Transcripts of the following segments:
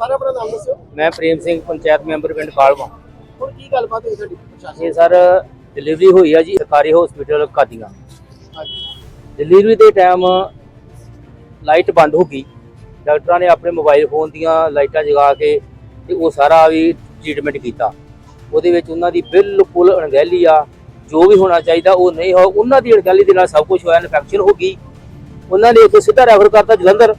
ਸਾਰਾ ਆਪਣਾ ਨਾਮ ਦੱਸਿਓ। ਮੈਂ ਪ੍ਰੇਮ ਸਿੰਘ ਪੰਚਾਇਤ ਮੈਂਬਰ ਪਿੰਡ ਕਾਲਵਾ ਹੁਣ ਕੀ ਗੱਲਬਾਤ ਹੋਈ ਤੁਹਾਡੀ ਪ੍ਰਸ਼ਾਸਨ ਇਹ ਸਰ ਡਿਲੀਵਰੀ ਹੋਈ ਆ ਜੀ ਸਰਕਾਰੀ ਹਸਪੀਟਲ ਕਾਦੀਆਂ। ਡਿਲੀਵਰੀ ਦੇ ਟਾਈਮ ਲਾਈਟ ਬੰਦ ਹੋ ਗਈ। ਡਾਕਟਰਾਂ ਨੇ ਆਪਣੇ ਮੋਬਾਈਲ ਫੋਨ ਦੀਆਂ ਲਾਈਟਾਂ ਜਗਾ ਕੇ ਤੇ ਉਹ ਸਾਰਾ ਵੀ ਟ੍ਰੀਟਮੈਂਟ ਕੀਤਾ। ਉਹਦੇ ਵਿੱਚ ਉਹਨਾਂ ਦੀ ਬਿਲਕੁਲ ਅਣਗਹਿਲੀ ਆ। ਜੋ ਵੀ ਹੋਣਾ ਚਾਹੀਦਾ ਉਹ ਨਹੀਂ ਹੋ ਉਹਨਾਂ ਦੀ ਅਣਗਹਿਲੀ ਦੇ ਨਾਲ ਸਭ ਕੁਝ ਹੋਇਆ ਇਨਫੈਕਸ਼ਨ ਹੋ ਗਈ। ਉਹਨਾਂ ਨੇ ਇੱਥੋਂ ਸਿੱਧਾ ਰੈਫਰ ਕਰਤਾ ਜਲੰਧਰ।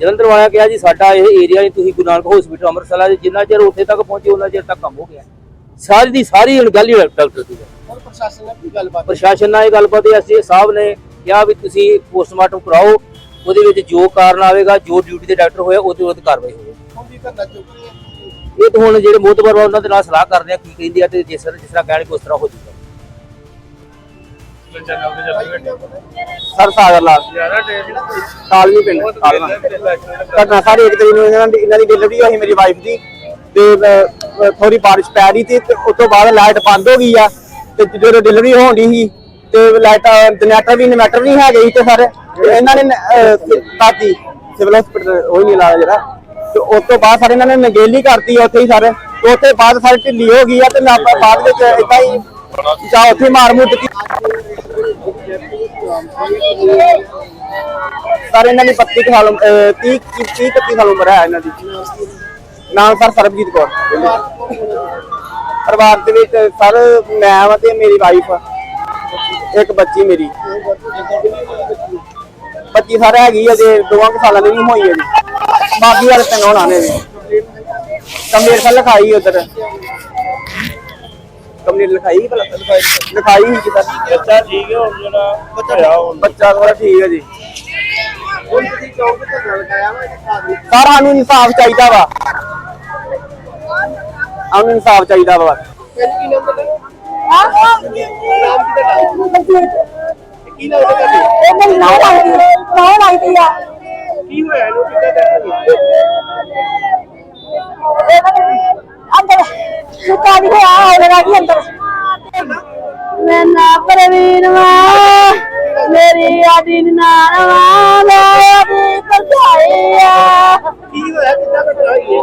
ਜਲੰਧਰ ਵਾਲਿਆਂ ਕਿਹਾ ਜੀ ਸਾਡਾ ਇਹ ਏਰੀਆ ਨਹੀਂ ਤੁਸੀਂ ਗੁਰੂ ਨਾਨਕ ਹਸਪੀਟਲ ਅੰਮ੍ਰਿਤਸਰ ਆ ਜਿੰਨਾ ਚਿਰ ਉੱਥੇ ਤੱਕ ਪਹੁੰਚੇ ਉਹਨਾਂ ਚਿਰ ਤੱਕ ਕੰਮ ਹੋ ਗਿਆ। ਸਾਰੀ ਦੀ ਸਾਰੀ ਅਣਗਹਿਲੀ ਡਾਕਟਰ ਦੀ ਹੈ। ਹੁਣ ਪ੍ਰਸ਼ਾਸਨ ਨਾਲ ਕੀ ਗੱਲਬਾਤ? ਪ੍ਰਸ਼ਾਸਨ ਨਾਲ ਇਹ ਗੱਲਬਾਤ ਹੈ ਐਸਡੀ ਸਾਹਿਬ ਨੇ ਕਿਹਾ ਵੀ ਤੁਸੀਂ ਪੋਸਟਮਾਰਟਮ ਕਰਾਓ ਉਹਦੇ ਵਿੱਚ ਜੋ ਕਾਰਨ ਆਵੇਗਾ ਜੋ ਡਿਊਟੀ ਤੇ ਡਾਕਟਰ ਹੋਇਆ ਉਹਦੇ ਵਿਰੁੱਧ ਕਾਰਵਾਈ ਹੋਵੇ। ਹੁਣ ਵੀ ਕਰਨਾ ਚਾਹੁੰਦੀ ਹੈ। ਇਹ ਤਾਂ ਹੁਣ ਜਿਹੜੇ ਮੋਤਬਰ ਉਹਨਾਂ ਦੇ ਨਾਲ ਸਲਾਹ ਕਰਦੇ ਆ ਕੀ ਕਹਿੰਦੇ ਆ ਤੇ ਜਿਸ ਤਰ੍ਹਾਂ ਜਿਸ ਤਰ੍ਹਾਂ ਕਹਿਣਗੇ ਉਸ ਤਰ੍ਹਾਂ ਹੋ ਜਾਊਗਾ। ਸਰ ਸਾਗਰ ਲਾਲ। ਕਾਲਨੀ ਪਿੰਡ ਕਾਲਨਾ ਘਟਨਾ ਸਾਰੀ ਇੱਕ ਤਰੀਕ ਨੂੰ ਇਹਨਾਂ ਦੀ ਇਹਨਾਂ ਦੀ ਡਿਲੀਵਰੀ ਹੋਈ ਮੇਰੀ ਵਾਈਫ ਦੀ। ਤੇ ਥੋੜੀ ਬਾਰਿਸ਼ ਪੈ ਰਹੀ ਸੀ ਤੇ ਉਸ ਤੋਂ ਬਾਅਦ ਲਾਈਟ ਬੰਦ ਹੋ ਗਈ ਆ। ਤੇ ਜਦੋਂ ਡਿਲੀਵਰੀ ਹੋਣ ਦੀ ਸੀ, ਤੇ ਲਾਈਟ ਜਨਰੇਟਰ ਵੀ ਇਨਵਰਟਰ ਨਹੀਂ ਹੈਗੇ ਸੀ ਤੇ ਸਰ ਇਹਨਾਂ ਨੇ ਤਾਤੀ ਸਿਵਲ ਹਸਪੀਟਲ ਉਹ ਨਹੀਂ ਲਾਇਆ ਜਿਹੜਾ। ਤੇ ਉਸ ਤੋਂ ਬਾਅਦ ਸਾਰੇ, ਇਹਨਾਂ ਨੇ ਨਗੇਲੀ ਕਰਤੀ ਉੱਥੇ ਹੀ ਸਰ। ਤੇ ਉੱਥੇ ਬਾਅਦ ਸਾਰੀ, ਢਿੱਲੀ ਹੋ ਗਈ ਆ ਤੇ ਨਾ ਬਾਅਦ ਵਿੱਚ ਇਦਾਂ ਹੀ ਜਾਂ ਉੱਥੇ ਮਾਰ ਮੁੱਟ ਦਿੱਤੀ। ਸਰ, ਇਹਨਾਂ ਦੀ 32 ਸਾਲ 30 30 31 ਸਾਲ ਉਮਰ ਹੈ ਇਹਨਾਂ ਦੀ। ਨਾਮ ਸਰ, ਸਰਬਜੀਤ ਕੌਰ। ਪਰਿਵਾਰ ਦੇ ਵਿੱਚ ਸਰ, ਮੈਂ ਵਾ ਤੇ ਮੇਰੀ ਵਾਈਫ ਇੱਕ ਬੱਚੀ ਮੇਰੀ। ਬੱਚੀ ਸਰ ਹੈਗੀ ਅਜੇ ਦੋਵਾਂ ਕੁ ਸਾਲਾਂ ਦੀ ਨਹੀਂ ਹੋਈ ਹੈ ਜੀ। ਬਾਕੀ ਵਾਲੇ ਤਿੰਨ ਹੋਣਾ ਨੇ। ਜੀ ਕਮੇਰ ਖਲ ਲਿਖਾਈ ਉਧਰ। ਕਮੇਰ ਲਿਖਾਈ ਭਲਾ? ਲਿਖਾਈ ਲਿਖਾਈ ਹੀ ਕਿਤਾ ਬੱਚਾ ਠੀਕ ਹੈ ਹੁਣ ਜਿਹੜਾ? ਬੱਚਾ ਬੱਚਾ ਥੋੜਾ ਠੀਕ ਹੈ ਜੀ। ਹੁਣ ਤੁਸੀਂ ਚੌਂਕ ਤੇ ਧਰਨਾ ਲਗਾਇਆ ਵਾ ਆਦਮੀ ਸਾਰਾ ਸਾਨੂੰ ਇਨਸਾਫ ਚਾਹੀਦਾ ਵਾ। ਸਾਨੂੰ ਇਨਸਾਫ ਚਾਹੀਦਾ ਵਾ। ਕੀ ਨਾਮ ਤੁਹਾਡਾ ਨਾਮ ਕੀ ਤੁਹਾਡਾ ਕੀ ਨਾਮ ਤੁਹਾਡਾ ਕੀ ਹੋਇਆ ਇਹਨੂੰ ਕਿੱਦਾਂ ਡੈਥ ਹੋਈ ਮੈਂ ਨਾ ਪ੍ਰਵੀਨ ਵਾ ਮੇਰੀ ਆਦੀ ਨਾਨਵਾ ਮੇਰੀ ਪਰਜਾਈ ਆ। ਕੀ ਹੋਇਆ ਕਿੱਦਾਂ ਘਟਨਾ ਹੋਈ ਹੈ?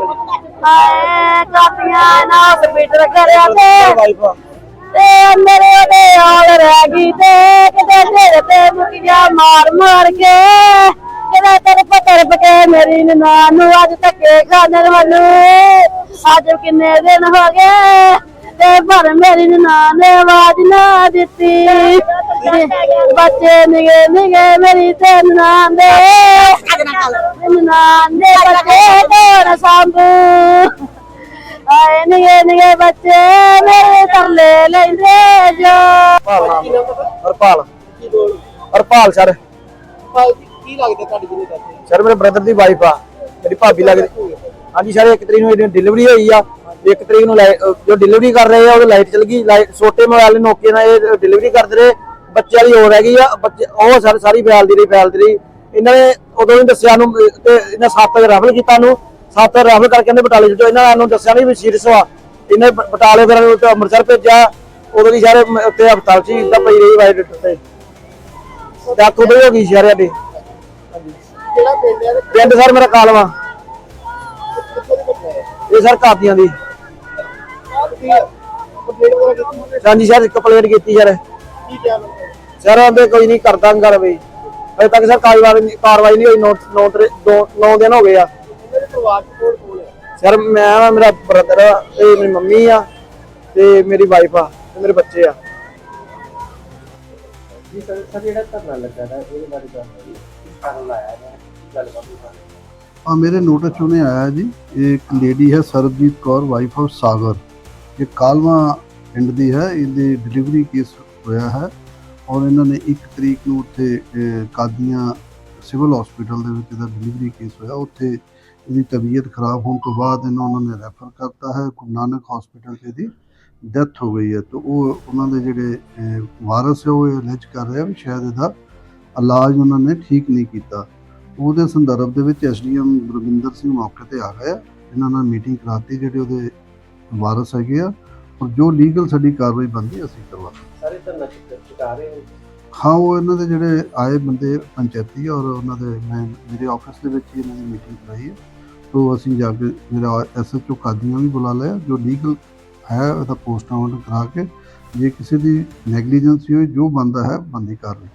ਹਾਏ ਕਾਪੀਆਂ ਨਾ ਹਸਪੀਟਲ ਕਰਿਆ ਤੇ ਤੇ ਅੰਦਰ ਉਹਦੇ ਆਲ ਰਹਿ ਗਈ ਤੇ ਕਿਤੇ ਢੇਰ ਤੇ ਮੁੱਕ ਗਿਆ ਮਾਰ ਮਾਰ ਕੇ ਕੇ ਮੇਰੀ ਨਨਾਣ ਨੂੰ ਅੱਜ ਧੱਕੇ ਖਾਣ ਵਾਲੂ। ਅੱਜ ਕਿੰਨੇ ਦਿਨ ਹੋ ਗਏ ਤੇ ਪਰ ਮੇਰੀ ਨਨਾਣ ਨੇ ਆਵਾਜ਼ ਨਾ ਦਿੱਤੀ। ਬੱਚੇ ਨਿਗੇ ਨਿਗੇ ਮੇਰੀ ਤੇ ਨਨਾਣ ਦੇ। ਨਨਾਣ ਦੇ ਬੱਚੇ ਕੋਣ ਸੰਭੂ। ਆਏ ਨਿਗੇ ਨਿਗੇ ਬੱਚੇ ਮੇਰੇ ਤਰਲੇ ਲੈਂਦੇ ਜੋ। ਹਰਪਾਲ ਹਰਪਾਲ। ਹਰਪਾਲ ਸਰ। ਭਾਈ ਜੀ, ਕੀ ਲੱਗਦਾ ਤੁਹਾਡੀ ਜਿਹਨੇ ਦੱਸੇ। ਸਰ ਮੇਰੇ ਬ੍ਰਦਰ ਦੀ ਵਾਈਫ ਆ ਮੇਰੀ ਭਾਬੀ ਲੱਗਦੀ। ਹਾਂਜੀ ਸਰ ਇੱਕ ਤਰੀਕ ਨੂੰ ਇਹਦੀ ਡਿਲੀਵਰੀ ਹੋਈ ਆ ਇੱਕ ਤਰੀਕ ਨੂੰ ਲਾਈ- ਅਹ ਜੋ ਡਿਲੀਵਰੀ ਕਰ ਰਹੇ ਆ ਉਹਦੀ ਲਾਈਟ ਚਲ ਗਈ। ਲਾਈਟ ਛੋਟੇ ਮੋਬਾਈਲ ਨੋਕੀਆ ਨਾਲ ਇਹ ਡਿਲੀਵਰੀ ਕਰਦੇ ਰਹੇ। ਬੱਚੇ ਵਾਲੀ ਹੋ ਰਹਿ ਗਈ ਆ ਬੱਚੇ ਉਹ ਸਰ ਸਾਰੀ ਫੈਲਦੀ ਰਹੀ ਫੈਲਦੀ ਰਹੀ। ਇਹਨਾਂ ਨੇ ਉਦੋਂ ਹੀ ਦੱਸਿਆ ਨੂੰ ਅਹ, ਤੇ ਇਹਨਾਂ ਸੱਤ ਵਜੇ ਰਫਲ ਕੀਤਾ ਨੂੰ। ਸੱਤ ਵਜੇ ਕਰਕੇ ਇਹਨੇ ਬਟਾਲੇ ਜਿੱਤੋ ਇਹਨਾਂ ਨੂੰ ਦੱਸਿਆ ਨਹੀਂ ਵੀ ਸੀਰੀਅਸ ਵਾ ਇਹਨੇ ਬ- ਬਟਾਲੇ ਫਿਰ ਉਹਨੂੰ ਅੰਮ੍ਰਿਤਸਰ ਭੇਜਿਆ। ਉਦੋਂ ਦੀ ਸਾਰੇ ਉੱਤੇ ਹਸਪਤਾਲ ਚ ਹੀ ਇਦਾਂ ਪਈ ਰਹੀ ਵਾਈਟ ਤੇ ਡੈਥ ਉਦੋਂ ਹੀ ਹੋ ਗਈ ਸ਼ਹਿਰ ਦੇ ਕਿਹੜਾ ਪਿੰਡ ਹੈ ਪਿੰਡ ਸਰ, ਮੇਰਾ ਕਾਲਵਾ। ਕਿੱਥੋਂ ਦੀ ਘਟਨਾ ਇਹ ਸਰ ਕਾਦੀਆਂ ਦੀ। ਕੀਤੀ ਹਾਂਜੀ ਸਰ ਕੰਪਲੇਂਟ ਕੀਤੀ ਸਰ। ਸਰ ਆਂਦੇ ਕੋਈ ਨਹੀਂ ਕਰਦਾ ਗੱਲ ਬਈ ਅਜੇ ਤੱਕ ਸਰ ਕਾਰਵਾਈ ਕਾਰਵਾਈ ਨਹੀਂ ਹੋਈ 9 9 ਦਿਨ ਹੋ ਗਏ ਆ। ਸਰ, ਮੈਂ ਆ ਮੇਰਾ ਬ੍ਰਦਰ ਆ ਤੇ ਮੇਰੀ ਮੰਮੀ ਆ, ਤੇ ਮੇਰੀ ਵਾਈਫ ਆ, ਤੇ ਮੇਰੇ ਬੱਚੇ ਆ। ਜੀ, ਸਰ ਸਰ, ਜਿਹੜਾ ਧਰਨਾ ਲੱਗਾ ਦਾ, ਇਹਦੇ ਬਾਰੇ ਜਾਣਕਾਰੀ ਕਿਸ ਕਾਰਨ ਲਾਇਆ ਹੈ ਕੀ ਗੱਲਬਾਤ ਹੋਈ ਆ ਮੇਰੇ ਨੋਟਿਸ 'ਚ ਉਹਨੇ ਆਇਆ ਜੀ। ਇਹ ਇੱਕ ਲੇਡੀ ਹੈ ਸਰਬਜੀਤ ਕੌਰ ਵਾਈਫ ਆਫ ਸਾਗਰ। ਇਹ ਕਾਲਵਾ ਪਿੰਡ ਦੀ ਹੈ। ਇਹਦੇ ਡਿਲੀਵਰੀ ਕੇਸ ਹੋਇਆ ਹੈ ਔਰ ਇਹਨਾਂ ਨੇ 1 ਤਰੀਕ ਨੂੰ ਉੱਥੇ ਕਾਦੀਆਂ ਸਿਵਲ ਹਸਪੀਟਲ ਦੇ ਵਿੱਚ ਇਹਦਾ ਡਿਲੀਵਰੀ ਕੇਸ ਹੋਇਆ। ਉੱਥੇ ਇਹਦੀ ਤਬੀਅਤ ਖਰਾਬ ਹੋਣ ਤੋਂ ਬਾਅਦ ਇਹਨਾਂ ਉਹਨਾਂ ਨੇ ਰੈਫਰ ਕਰਤਾ ਹੈ। ਗੁਰੂ ਨਾਨਕ ਹਸਪੀਟਲ ਤੇ ਇਹਦੀ ਡੈਥ ਹੋ ਗਈ ਹੈ। ਤੇ ਉਹ ਉਹਨਾਂ ਦੇ ਜਿਹੜੇ ਅਹ, ਵਾਰਸ ਹੈ ਉਹ ਇਹ ਅਲੈਜ ਕਰ ਰਿਹਾ ਵੀ ਸ਼ਾਇਦ ਇਹਦਾ ਇਲਾਜ ਉਹਨਾਂ ਨੇ ਠੀਕ ਨਹੀਂ ਕੀਤਾ। ਉਹਦੇ ਸੰਦਰਭ ਦੇ ਵਿੱਚ ਐਸਡੀਐਮ ਗੁਰਵਿੰਦਰ ਸਿੰਘ ਮੌਕੇ ਤੇ ਆ ਗਏ। ਇਹਨਾਂ ਨਾਲ ਮੀਟਿੰਗ ਕਰਾਤੀ ਜਿਹੜੇ ਉਹਦੇ ਵਾਰਸ ਹੈਗੇ ਆ। ਔਰ ਜੋ ਲੀਗਲ ਸਾਡੀ ਕਾਰਵਾਈ ਬੰਦੀ ਅਸੀਂ ਕਰਵਾ ਸਾਰੇ ਧਰਨਾ ਚੁਕਾ ਰਹੇ ਹੋ ਹਾਂ, ਉਹ ਇਹਨਾਂ ਦੇ ਜਿਹੜੇ ਆਏ ਬੰਦੇ ਪੰਚਾਇਤੀ ਔਰ ਉਹਨਾਂ ਦੇ ਮੈਂ, ਮੇਰੇ ਆਫਿਸ ਦੇ ਵਿੱਚ ਹੀ ਇਹਨਾਂ ਦੀ ਮੀਟਿੰਗ ਕਰਾਈ ਹੈ ਤੋਂ ਅਸੀਂ ਜਾ ਕੇ ਮੇਰਾ ਐਸਐਚਓ ਕਾਦੀਆਂ ਵੀ ਬੁਲਾ ਲਿਆ, ਜੋ ਲੀਗਲ ਹੈ, ਉਹਦਾ ਪੋਸਟਮਾਰਟਮ ਕਰਾ ਕੇ ਜੇ ਕਿਸੇ ਦੀ ਨੈਗਲੀਜੈਂਸ ਹੋਈ, ਜੋ ਬੰਦਾ ਹੈ ਬੰਦੀ ਕਰ ਲਈ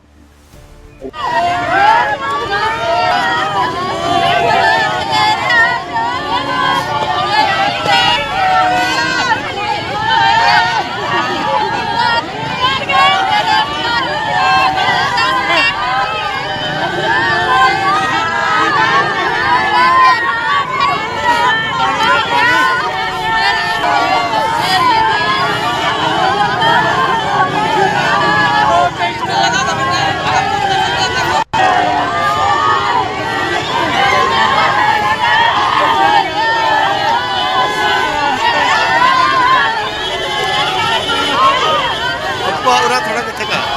थोड़ा थोड़ा कच्चा